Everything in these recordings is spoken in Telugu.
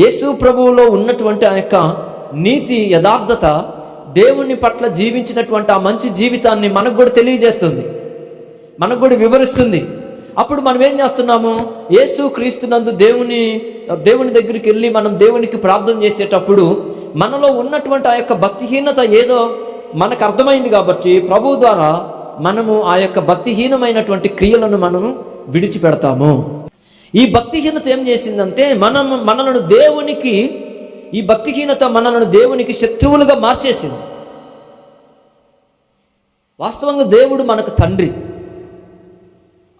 యేసు ప్రభువులో ఉన్నటువంటి ఆ యొక్క నీతి యథార్థత దేవుని పట్ల జీవించినటువంటి ఆ మంచి జీవితాన్ని మనకు కూడా తెలియజేస్తుంది. మనకు కూడా వివరిస్తుంది. అప్పుడు మనం ఏం చేస్తున్నాము? యేసు క్రీస్తునందు దేవుని దేవుని దగ్గరికి వెళ్ళి మనం దేవునికి ప్రార్థన చేసేటప్పుడు మనలో ఉన్నటువంటి ఆ యొక్క భక్తిహీనత ఏదో మనకు అర్థమైంది కాబట్టి ప్రభు ద్వారా మనము ఆ యొక్క భక్తిహీనమైనటువంటి క్రియలను మనము విడిచిపెడతాము. ఈ భక్తిహీనత ఏం చేసిందంటే మనం మనలను దేవునికి ఈ భక్తిహీనత మనలను దేవునికి శత్రువులుగా మార్చేసింది. వాస్తవంగా దేవుడు మనకు తండ్రి.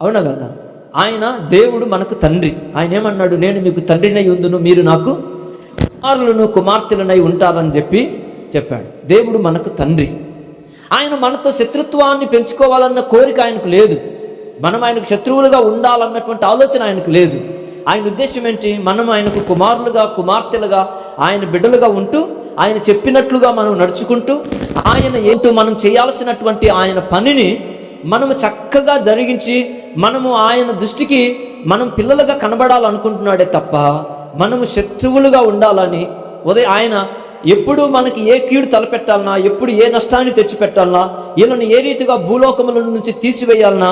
అవునా కదా? ఆయన దేవుడు మనకు తండ్రి. ఆయన ఏమన్నాడు? నేను మీకు తండ్రినై ఉందును మీరు నాకు కుమారులను కుమార్తెలనై ఉంటారని చెప్పి చెప్పాడు. దేవుడు మనకు తండ్రి. ఆయన మనతో శత్రుత్వాన్ని పెంచుకోవాలన్న కోరిక ఆయనకు లేదు. మనం ఆయనకు శత్రువులుగా ఉండాలన్నటువంటి ఆలోచన ఆయనకు లేదు. ఆయన ఉద్దేశం ఏంటి? మనం ఆయనకు కుమారులుగా కుమార్తెలుగా ఆయన బిడ్డలుగా ఉంటూ ఆయన చెప్పినట్లుగా మనం నడుచుకుంటూ ఆయన ఏంటో మనం చేయాల్సినటువంటి ఆయన పనిని మనము చక్కగా జరిగించి మనము ఆయన దృష్టికి మనం పిల్లలుగా కనబడాలనుకుంటున్నాడే తప్ప మనము శత్రువులుగా ఉండాలని ఉదయం ఆయన ఎప్పుడు మనకి ఏ కీడు తలపెట్టాలన్నా ఎప్పుడు ఏ నష్టాన్ని తెచ్చిపెట్టాలన్నా వీళ్ళని ఏ రీతిగా భూలోకముల నుంచి తీసివేయాలన్నా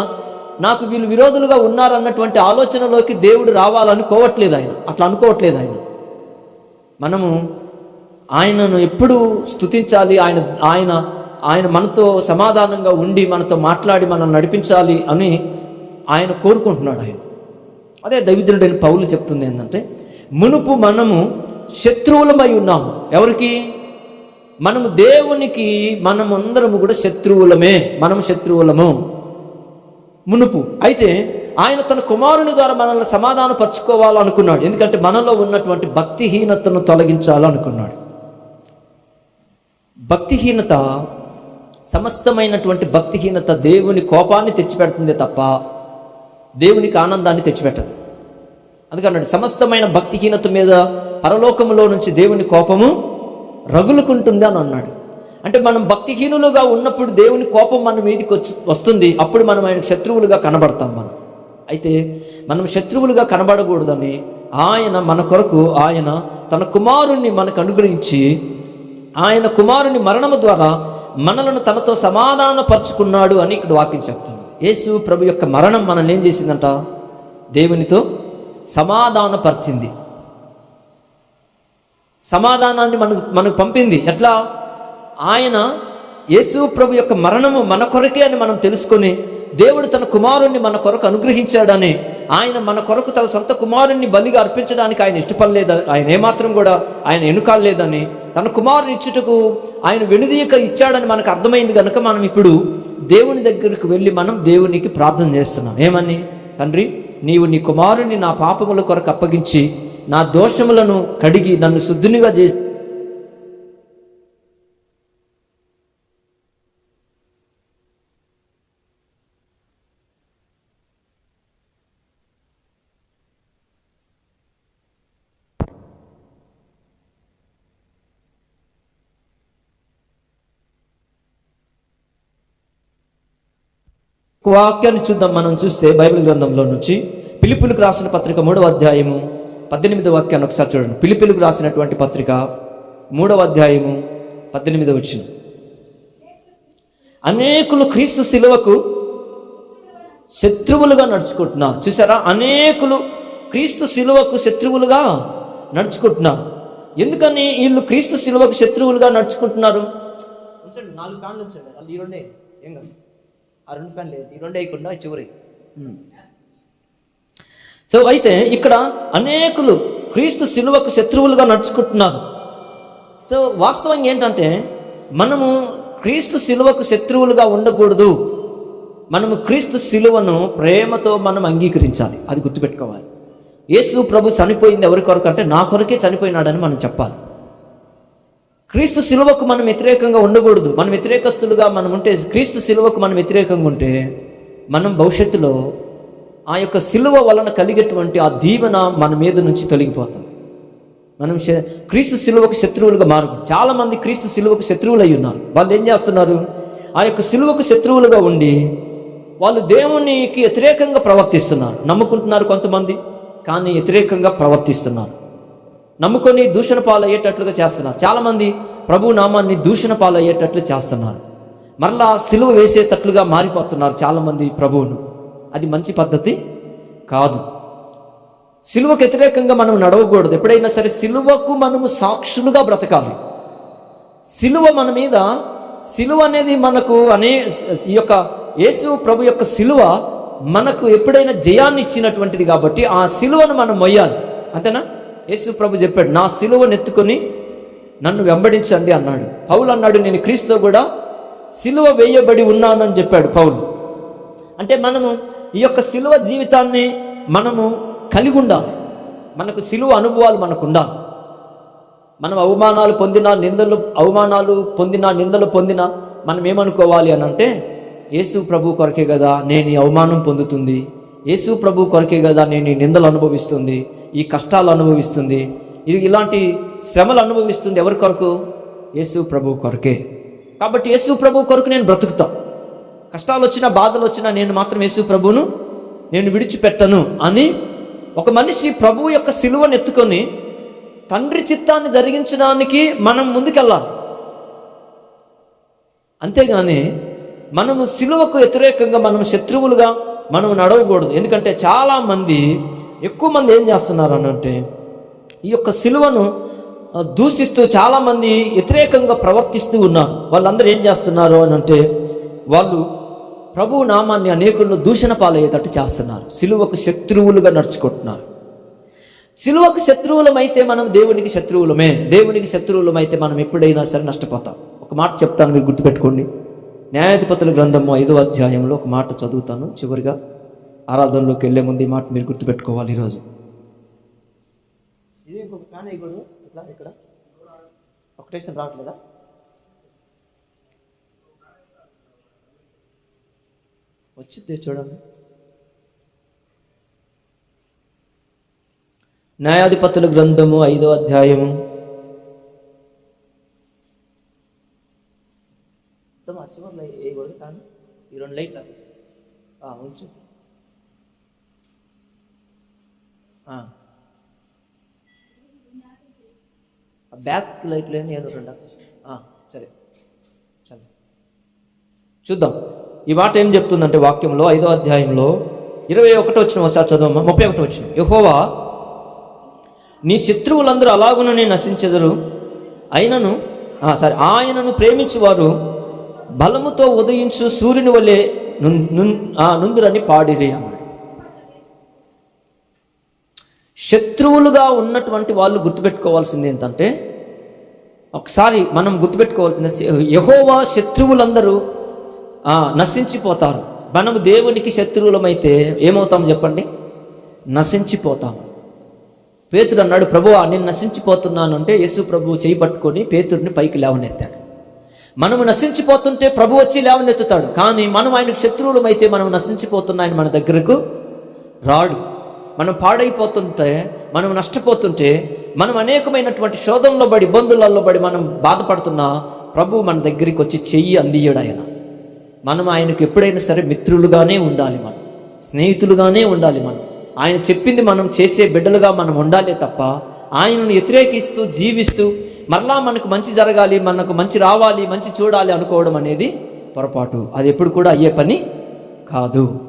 నాకు వీళ్ళు విరోధులుగా ఉన్నారన్నటువంటి ఆలోచనలోకి దేవుడు రావాలనుకోవట్లేదు ఆయన. అట్లా అనుకోవట్లేదు ఆయన. మనము ఆయనను ఎప్పుడు స్తుతించాలి? ఆయన ఆయన ఆయన మనతో సమాధానంగా ఉండి మనతో మాట్లాడి మనం నడిపించాలి అని ఆయన కోరుకుంటున్నాడు ఆయన. అదే దైవజనుడైన పౌలు చెప్తుంది ఏంటంటే మునుపు మనము శత్రువులమై ఉన్నాము. ఎవరికి? మనము దేవునికి మనమందరము కూడా శత్రువులమే. మనం శత్రువులము. మునుపు. అయితే ఆయన తన కుమారుని ద్వారా మనల్ని సమాధానపరచుకోవాలనుకున్నాడు. ఎందుకంటే మనలో ఉన్నటువంటి భక్తిహీనతను తొలగించాలనుకున్నాడు. భక్తిహీనత సమస్తమైనటువంటి భక్తిహీనత దేవుని కోపాన్ని తెచ్చిపెడుతుంది తప్ప దేవునికి ఆనందాన్ని తెచ్చిపెట్టదు. అందుకన్నాడు సమస్తమైన భక్తిహీనత మీద పరలోకములో నుంచి దేవుని కోపము రగులుకుంటుంది అని అన్నాడు. అంటే మనం భక్తిహీనులుగా ఉన్నప్పుడు దేవుని కోపం మన మీదకి వచ్చి వస్తుంది. అప్పుడు మనం ఆయన శత్రువులుగా కనబడతాం మనం. అయితే మనం శత్రువులుగా కనబడకూడదని ఆయన మన కొరకు ఆయన తన కుమారుణ్ణి మనకు అనుగ్రహించి ఆయన కుమారుని మరణము ద్వారా మనలను తనతో సమాధానపరుచుకున్నాడు అని ఇక్కడ వాక్యం చెప్తుంది. యేసు ప్రభు యొక్క మరణం మనల్ని ఏం చేసిందంట? దేవునితో సమాధానపరిచింది. సమాధానాన్ని మనకు మనకు పంపింది. ఎట్లా? ఆయన యేసు ప్రభు యొక్క మరణము మన కొరకే అని మనం తెలుసుకొని దేవుడు తన కుమారుణ్ణి మన కొరకు అనుగ్రహించాడని ఆయన మన కొరకు తన సొంత కుమారుణ్ణి బలిగా అర్పించడానికి ఆయన ఇష్టపడలేదు. ఆయన ఏమాత్రం కూడా ఆయన ఎన్నుకాలేదని తన కుమారుని ఇచ్చుటకు ఆయన వెనుదీయక ఇచ్చాడని మనకు అర్థమైంది కనుక మనం ఇప్పుడు దేవుని దగ్గరికి వెళ్ళి మనం దేవునికి ప్రార్థన చేస్తున్నాం. ఏమని? తండ్రి నీవు నీ కుమారుణ్ణి నా పాపముల కొరకు అప్పగించి నా దోషములను కడిగి నన్ను శుద్ధునిగా చేసి వాక్యాన్ని చూద్దాం. మనం చూస్తే బైబిల్ గ్రంథంలో నుంచి పిలుపులకు రాసిన పత్రిక మూడవ అధ్యాయము పద్దెనిమిదవ వాక్యాన్ని ఒకసారి చూడండి. పిలుపులకు రాసినటువంటి పత్రిక మూడవ అధ్యాయము పద్దెనిమిదవ వచ్చిన. అనేకులు క్రీస్తు శిలువకు శత్రువులుగా నడుచుకుంటున్నారు చూసారా? అనేకులు క్రీస్తు శిలువకు శత్రువులుగా నడుచుకుంటున్నారు ఎందుకని వీళ్ళు క్రీస్తు శిలువకు శత్రువులుగా నడుచుకుంటున్నారు? నాలుగు కాళ్ళు వచ్చాడు అది ఈ రెండే. ఏం కాదు. ఆ రెండు లేదు ఈ రెండు వేయకుండా చివరి. సో అయితే ఇక్కడ అనేకులు క్రీస్తు శిలువకు శత్రువులుగా నడుచుకుంటున్నారు. సో వాస్తవంగా ఏంటంటే మనము క్రీస్తు శిలువకు శత్రువులుగా ఉండకూడదు. మనము క్రీస్తు శిలువను ప్రేమతో మనం అంగీకరించాలి. అది గుర్తుపెట్టుకోవాలి. యేసు ప్రభు చనిపోయింది ఎవరి కొరకు అంటే నా కొరకే చనిపోయినాడని మనం చెప్పాలి. క్రీస్తు శిలువకు మనం వ్యతిరేకంగా ఉండకూడదు. మనం వ్యతిరేకస్తులుగా మనం ఉంటే క్రీస్తు శిలువకు మనం వ్యతిరేకంగా ఉంటే మనం భవిష్యత్తులో ఆ యొక్క శిలువ వలన కలిగేటువంటి ఆ దీవెన మన మీద నుంచి తొలగిపోతుంది. మనం క్రీస్తు శిలువకు శత్రువులుగా మారకూడదు. చాలామంది క్రీస్తు శిలువకు శత్రువులు అయి ఉన్నారు. వాళ్ళు ఏం చేస్తున్నారు? ఆ యొక్క శిలువకు శత్రువులుగా ఉండి వాళ్ళు దేవునికి వ్యతిరేకంగా ప్రవర్తిస్తున్నారు. నమ్ముకుంటున్నారు కొంతమంది కానీ వ్యతిరేకంగా ప్రవర్తిస్తున్నారు. నమ్ముకొని దూషణ పాలయ్యేటట్లుగా చేస్తున్నారు. చాలామంది ప్రభు నామాన్ని దూషణ పాలయ్యేటట్లు చేస్తున్నారు. మరలా సిలువ వేసేటట్లుగా మారిపోతున్నారు చాలామంది ప్రభువును అది మంచి పద్ధతి కాదు. సిలువకు వ్యతిరేకంగా మనం నడవకూడదు. ఎప్పుడైనా సరే సిలువకు మనము సాక్షులుగా బ్రతకాలి. సిలువ మన మీద సిలువ అనేది మనకు అనే ఈ యొక్క యేసు ప్రభు యొక్క సిలువ మనకు ఎప్పుడైనా జయాన్ని ఇచ్చినటువంటిది కాబట్టి ఆ సిలువను మనం మొయ్యాలి. అంతేనా? యేసు ప్రభు చెప్పాడు నా సిలువను ఎత్తుకొని నన్ను వెంబడించండి అన్నాడు. పౌలు అన్నాడు నేను క్రీస్తు కూడా సిలువ వేయబడి ఉన్నానని చెప్పాడు పౌలు. అంటే మనము ఈ యొక్క సిలువ జీవితాన్ని మనము కలిగి ఉండాలి. మనకు సిలువ అనుభవాలు మనకు ఉండాలి మనం అవమానాలు పొందినా నిందలు అవమానాలు పొందినా నిందలు పొందినా మనం ఏమనుకోవాలి అని అంటే యేసు ప్రభు కొరకే కదా నేను ఈ అవమానం పొందుతుంది. యేసు ప్రభు కొరకే కదా నేను ఈ నిందలు అనుభవిస్తుంది. ఈ కష్టాలు అనుభవిస్తుంది. ఇది ఇలాంటి శ్రమలు అనుభవిస్తుంది ఎవరి కొరకు? యేసు ప్రభు కొరకే. కాబట్టి యేసు ప్రభు కొరకు నేను బ్రతుకుతా. కష్టాలు వచ్చినా బాధలు వచ్చినా నేను మాత్రం యేసు ప్రభును నేను విడిచిపెట్టను అని ఒక మనిషి ప్రభువు యొక్క సిలువను ఎత్తుకొని తండ్రి చిత్తాన్ని జరిగించడానికి మనం ముందుకెళ్ళాలి. అంతేగాని మనము సిలువకు వ్యతిరేకంగా మనం శత్రువులుగా మనం నడవకూడదు. ఎందుకంటే చాలామంది ఎక్కువ మంది ఏం చేస్తున్నారు అని అంటే ఈ యొక్క సిలువను దూషిస్తూ చాలామంది వ్యతిరేకంగా ప్రవర్తిస్తూ ఉన్నారు. వాళ్ళందరూ ఏం చేస్తున్నారు అని అంటే వాళ్ళు ప్రభు నామాన్ని అనేకులను దూషణ పాలయ్యేటట్టు చేస్తున్నారు. సిలువకు శత్రువులుగా నడుచుకుంటున్నారు. సిలువకు శత్రువులమైతే మనం దేవునికి శత్రువులమే. దేవునికి శత్రువులమైతే మనం ఎప్పుడైనా సరే నష్టపోతాం. ఒక మాట చెప్తాను మీరు గుర్తుపెట్టుకోండి. న్యాయాధిపతుల గ్రంథము ఐదో అధ్యాయంలో ఒక మాట చదువుతాను చివరిగా. ఆరాధనలోకి వెళ్ళే ముందు ఈ మాట మీరు గుర్తుపెట్టుకోవాలి ఈరోజు. ఇది ఇంకొక ఫ్యాన్ వేయకూడదు. ఇట్లా ఇక్కడ. ఒకటేషన్ రావట్లేదా? వచ్చింది చూడండి. న్యాయాధిపతుల గ్రంథము ఐదో అధ్యాయము. మొత్తం ఆ వేయకూడదు కానీ ఈ రెండు లైట్లు ఉంచు. బ్యాక్ లైట్ బ్యాక్ ఏదో రెండు సరే. సరే చూద్దాం. ఈ మాట ఏం చెప్తుందంటే వాక్యంలో ఐదో అధ్యాయంలో ఇరవై ఒకటి వచ్చిన ఒకసారి చదవమ్మా ముప్పై ఒకటి వచ్చిన. యహోవా నీ శత్రువులందరూ అలాగుననే నశించెదరు. అయినను సరే ఆయనను ప్రేమించువారు బలముతో ఉదయించు సూర్యుని వలె నుందురని పాడిరి అమ్మ శత్రువులుగా ఉన్నటువంటి వాళ్ళు గుర్తుపెట్టుకోవాల్సింది ఏంటంటే ఒకసారి మనం గుర్తుపెట్టుకోవాల్సింది యహోవా శత్రువులందరూ నశించిపోతారు. మనము దేవునికి శత్రువులమైతే ఏమవుతాం చెప్పండి? నశించిపోతాము. పేతుడు అన్నాడు ప్రభు నేను నశించిపోతున్నాను అంటే యేసు ప్రభువు చేయి పట్టుకొని పేతుడిని పైకి లేవనెత్తాడు. మనము నశించిపోతుంటే ప్రభు వచ్చి లేవనెత్తుతాడు. కానీ మనం ఆయనకు శత్రువులమైతే మనం నశించిపోతున్నాయని మన దగ్గరకు రాడు. మనం పాడైపోతుంటే మనం నష్టపోతుంటే మనం అనేకమైనటువంటి శోధంలో పడి ఇబ్బందులలో పడి మనం బాధపడుతున్నా ప్రభు మన దగ్గరికి వచ్చి చెయ్యి అందియడు ఆయన. మనం ఆయనకు ఎప్పుడైనా సరే మిత్రులుగానే ఉండాలి మనం. స్నేహితులుగానే ఉండాలి మనం. ఆయన చెప్పింది మనం చేసే బిడ్డలుగా మనం ఉండాలే తప్ప ఆయనను వ్యతిరేకిస్తూ జీవిస్తూ మరలా మనకు మంచి జరగాలి మనకు మంచి రావాలి మంచి చూడాలి అనుకోవడం అనేది పొరపాటు. అది ఎప్పుడు కూడా అయ్యే పని కాదు.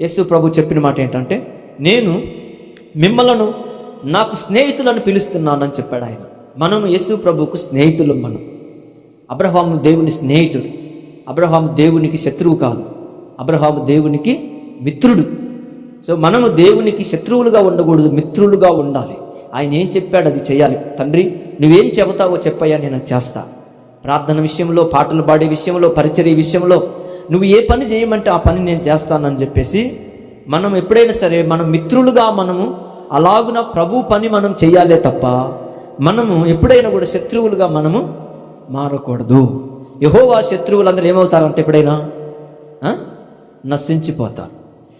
యేసు ప్రభు చెప్పిన మాట ఏంటంటే నేను మిమ్మలను నాకు స్నేహితులను పిలుస్తున్నానని చెప్పాడు ఆయన. మనము యేసు ప్రభుకు స్నేహితులం మనం. అబ్రహాము దేవుని స్నేహితుడు. అబ్రహాము దేవునికి శత్రువు కాదు. అబ్రహాము దేవునికి మిత్రుడు. సో మనము దేవునికి శత్రువులుగా ఉండకూడదు మిత్రులుగా ఉండాలి. ఆయన ఏం చెప్పాడు? అది చేయాలి. తండ్రి నువ్వేం చెబుతావో చెప్పయ్యా నేను అది చేస్తా. ప్రార్థన విషయంలో పాటలు పాడే విషయంలో పరిచర్య విషయంలో నువ్వు ఏ పని చేయమంటే ఆ పని నేను చేస్తానని చెప్పేసి మనం ఎప్పుడైనా సరే మనం మిత్రులుగా మనము అలాగున ప్రభు పని మనం చేయాలే తప్ప మనము ఎప్పుడైనా కూడా శత్రువులుగా మనము మారకూడదు. యహోవా శత్రువులందరూ ఏమవుతారంటే ఎప్పుడైనా నశించిపోతారు.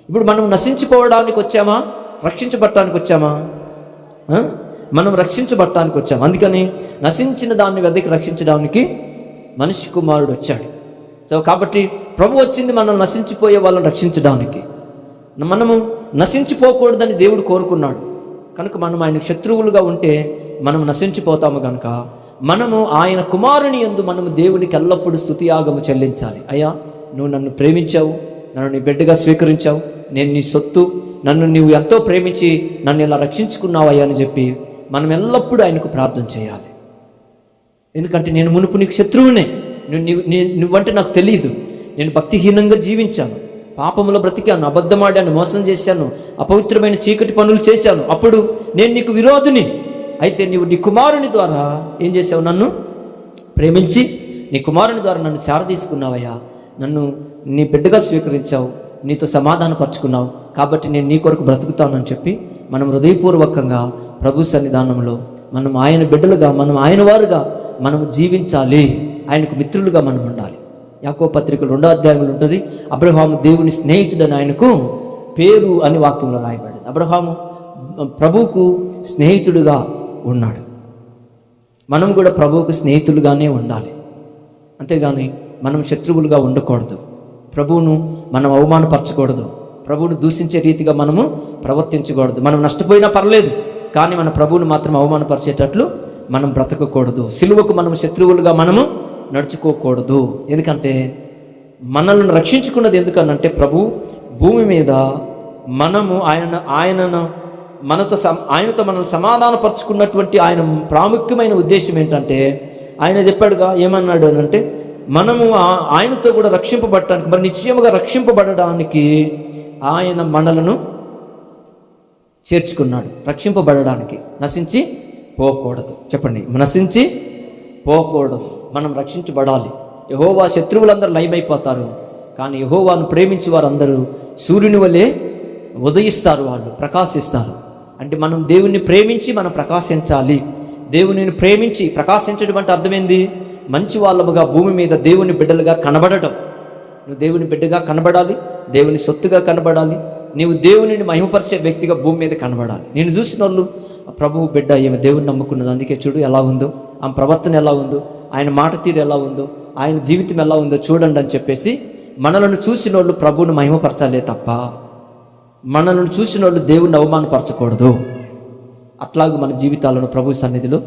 ఇప్పుడు మనం నశించిపోవడానికి వచ్చామా? రక్షించబట్టడానికి వచ్చామా? మనం రక్షించబట్టడానికి వచ్చాము? అందుకని నశించిన దాన్ని వెదకి రక్షించడానికి మనిషి కుమారుడు వచ్చాడు. సో కాబట్టి ప్రభు వచ్చింది మనం నశించిపోయే వాళ్ళని రక్షించడానికి. మనము నశించిపోకూడదని దేవుడు కోరుకున్నాడు. కనుక మనం ఆయన శత్రువులుగా ఉంటే మనం నశించిపోతాము కనుక మనము ఆయన కుమారుని యందు మనము దేవునికి ఎల్లప్పుడూ స్థుతియాగము చెల్లించాలి. అయ్యా నువ్వు నన్ను ప్రేమించావు నన్ను నీ బిడ్డగా స్వీకరించావు నేను నీ సొత్తు నన్ను నీవు ఎంతో ప్రేమించి నన్ను ఇలా రక్షించుకున్నావయ్యా అని చెప్పి మనం ఎల్లప్పుడూ ఆయనకు ప్రార్థన చేయాలి. ఎందుకంటే నేను మునుపు నీకు శత్రువునే నువ్వు నీవు నువ్వంటే నాకు తెలియదు నేను భక్తిహీనంగా జీవించాను. పాపములో బ్రతికాను అబద్ధమాడాను మోసం చేశాను అపవిత్రమైన చీకటి పనులు చేశాను. అప్పుడు నేను నీకు విరోధిని. అయితే నీవు నీ కుమారుని ద్వారా ఏం చేసావు నన్ను? ప్రేమించి నీ కుమారుని ద్వారా నన్ను చేరదీసుకున్నావయ్యా. నన్ను నీ బిడ్డగా స్వీకరించావు నీతో సమాధానపరుచుకున్నావు. కాబట్టి నేను నీ కొరకు బ్రతుకుతానని చెప్పి మనం హృదయపూర్వకంగా ప్రభు సన్నిధానంలో మనం ఆయన బిడ్డలుగా మనం ఆయన వారుగా మనం జీవించాలి. ఆయనకు మిత్రులుగా మనం ఉండాలి. యాకో పత్రికలు రెండో అధ్యాయంలో ఉంటుంది అబ్రహాము దేవుని స్నేహితుడని ఆయనకు పేరు అని వాక్యంలో రాయబడింది. అబ్రహాము ప్రభువుకు స్నేహితుడుగా ఉన్నాడు. మనం కూడా ప్రభువుకు స్నేహితులుగానే ఉండాలి. అంతేగాని మనం శత్రువులుగా ఉండకూడదు. ప్రభువును మనం అవమానపరచకూడదు. ప్రభువును దూషించే రీతిగా మనము ప్రవర్తించకూడదు. మనం నష్టపోయినా పర్లేదు కానీ మన ప్రభువును మాత్రం అవమానపరిచేటట్లు మనం బ్రతకకూడదు. సిలువకు మనం శత్రువులుగా మనము నడుచుకోకూడదు. ఎందుకంటే మనల్ని రక్షించుకున్నది ఎందుకనంటే ప్రభు భూమి మీద మనము ఆయన ఆయనను మనతో సమ ఆయనతో మనల్ని సమాధానపరచుకున్నటువంటి ఆయన ప్రాముఖ్యమైన ఉద్దేశం ఏంటంటే ఆయన చెప్పాడుగా ఏమన్నాడు అంటే మనము ఆ- ఆయనతో కూడా రక్షింపబడటానికి మరి నిశ్చయముగా రక్షింపబడడానికి ఆయన మనలను చేర్చుకున్నాడు. రక్షింపబడడానికి. నశించి పోకూడదు. చెప్పండి. నశించి పోకూడదు. మనం రక్షించబడాలి. యహోవా శత్రువులందరూ లయమైపోతారు కానీ యహోవాను ప్రేమించి వారందరూ సూర్యుని వలె ఉదయిస్తారు వాళ్ళు ప్రకాశిస్తారు. అంటే మనం దేవుణ్ణి ప్రేమించి మనం ప్రకాశించాలి. దేవునిని ప్రేమించి ప్రకాశించడం అంటే అర్థమైంది? మంచి వాళ్ళముగా భూమి మీద దేవుని బిడ్డలుగా కనబడటం. నువ్వు దేవుని బిడ్డగా కనబడాలి దేవుని సొత్తుగా కనబడాలి నీవు దేవునిని మహిమపరిచే వ్యక్తిగా భూమి మీద కనబడాలి. నేను చూసిన వాళ్ళు ప్రభువు బిడ్డ ఈమె దేవుని నమ్ముకున్నది. అందుకే చూడు ఎలా ఉందో ఆమె ప్రవర్తన ఎలా ఉందో ఆయన మాట తీరు ఎలా ఉందో ఆయన జీవితం ఎలా ఉందో చూడండి అని చెప్పేసి మనలను చూసిన వాళ్ళు ప్రభువును మహిమపరచాలే తప్ప మనలను చూసిన వాళ్ళు దేవుణ్ణి అవమానపరచకూడదు. అట్లాగే మన జీవితాలను ప్రభు సన్నిధిలో